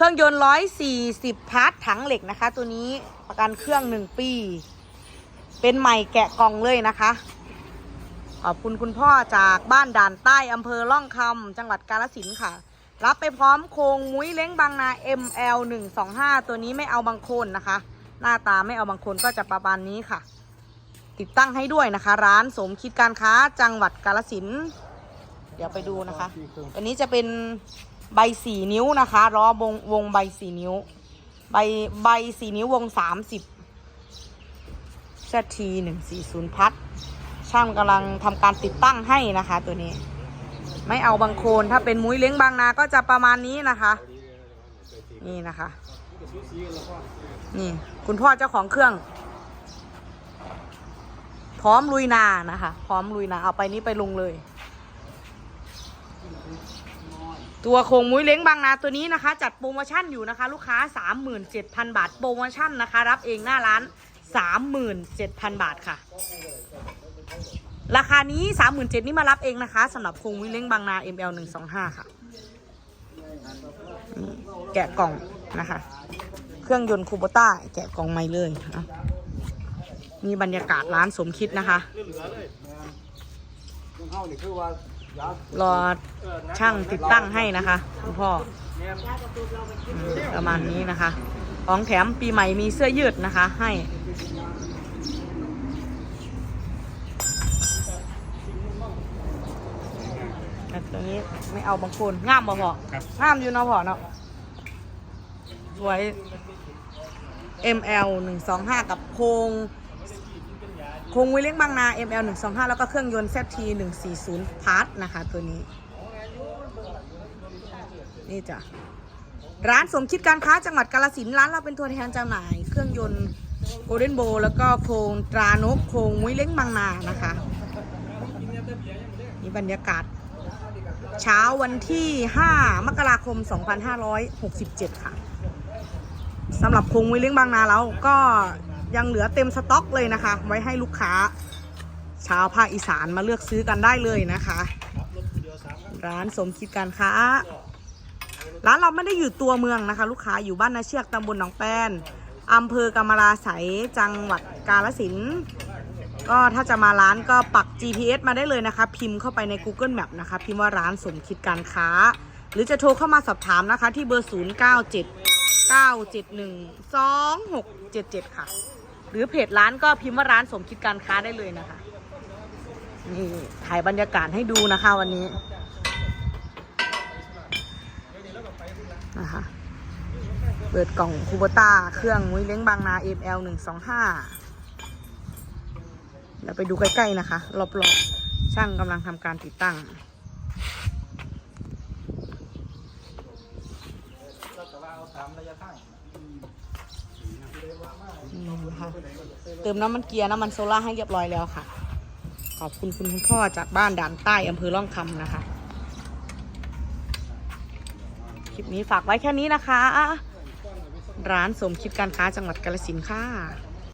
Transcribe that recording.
เครื่องยนต์ร้อยสี่สิบพาร์ทถังเหล็กนะคะ ตัวนี้ประกันเครื่องหนึ่งปี เป็นใหม่แกะกล่องเลยนะคะ ขอบคุณคุณพ่อจากบ้านด่านใต้อำเภอล่องคำจังหวัดกาฬสินธุ์ค่ะ รับไปพร้อมโครงมุ้ยเล้งบางนา ML 125 ตัวนี้ไม่เอาบางโคนนะคะ หน้าตาไม่เอาบางโคนก็จะประมาณนี้ค่ะ ติดตั้งให้ด้วยนะคะ ร้านสมคิดการค้าจังหวัดกาฬสินธุ์เดี๋ยวไปดูนะคะ อันนี้จะเป็น ใบสี่นิ้วนะคะล้อวงวงใบสี่นิ้ว ใบใบสี่นิ้ววงสามสิบชทีหนึ่งสี่ศูนย์พัด ช่างกำลังทำการติดตั้งให้นะคะ ตัวนี้ ไม่เอาบางโคนถ้าเป็นมุ้ยเล้งบางนาก็จะประมาณนี้นะคะ นี่นะคะ นี่ คุณพ่อเจ้าของเครื่อง พร้อมลุยนานะคะ พร้อมลุยนาเอาไปนี้ไปลงเลย ตัวโครงมุ้ยเล้งบางนาตัวนี้นะคะ จัดโปรโมชั่นอยู่นะคะ ลูกค้า 37,000 บาท โปรโมชั่นนะคะ รับเองหน้าร้าน 37,000 บาทค่ะ ราคานี้ 37,000นี่มารับเองนะคะสำหรับโครงมุ้ยเล้งบางนา ML 125ค่ะนี่แกะกล่องนะคะ เครื่องยนต์คูโบต้าแกะกล่องใหม่เลยนะนี่บรรยากาศร้านสมคิดนะคะเฮานี่คือว่า รอช่างติดตั้งให้นะคะคุณพ่ออืมประมาณนี้นะคะ ของแถมปีใหม่มีเสื้อยืดนะคะ ให้แต่ตัวนี้ไม่เอาบางคนงามบ่พอครับงามอยู่เนาะพอเนาะสวย ML 125 กับโครง โครงวิเลี้ยงบางนา ML 125 แล้วก็เครื่องยนต์ ZT 140พาร์ทนะคะ ตัวนี้ นี่จ้ะ ร้านสมคิดการค้าจังหวัดกาลสินร้านเราเป็นตัวแทนจำหน่าย เครื่องยนต์โกลเด้นโบแล้วก็โครงตรานกโครงมุ้ยเล้งบางนานะคะนี่บรรยากาศ เช้าวันที่ 5 มกราคม 2567 ค่ะสำหรับโครงมุ้ยเล้งบางนาแล้วก็ ยังเหลือเต็มสต็อกเลยนะคะ ไว้ให้ลูกค้า ชาวภาคอีสานมาเลือกซื้อกันได้เลยนะคะ ร้านสมคิดการค้า ร้านเราไม่ได้อยู่ตัวเมืองนะคะ ลูกค้าอยู่บ้านนาเชือกตำบลหนองแป้นอำเภอกำมะลาไสยจังหวัดกาฬสินธุ์ก็ถ้าจะมาร้านก็ปัก GPS มาได้เลยนะคะ พิมพ์เข้าไปใน Google Map นะคะ พิมพ์ว่าร้านสมคิดการค้า หรือจะโทรเข้ามาสอบถามนะคะ ที่เบอร์ 0 9 7 9 7 1 2 6 7 7 ค่ะ หรือเพจร้านก็พิมพ์ว่าร้านสมคิดการค้าได้เลยนะคะ นี่ถ่ายบรรยากาศให้ดูนะคะวันนี้นะคะเปิดกล่องคูโบต้า เครื่องมุ้ยเล้งบางนา ML 125เดี๋ยวไปดูใกล้ ๆ นะคะ รอบ ๆ ช่างกำลังทำการติดตั้ง นี่นะคะเติมน้ำมันเกียร์น้ำมันโซล่าให้เรียบร้อยแล้วค่ะ ขอบคุณคุณพ่อจากบ้านด่านใต้อำเภอร่องคำนะคะ คลิปนี้ฝากไว้แค่นี้นะคะ ร้านสมคิดการค้าจังหวัดกาฬสินธุ์ค่ะ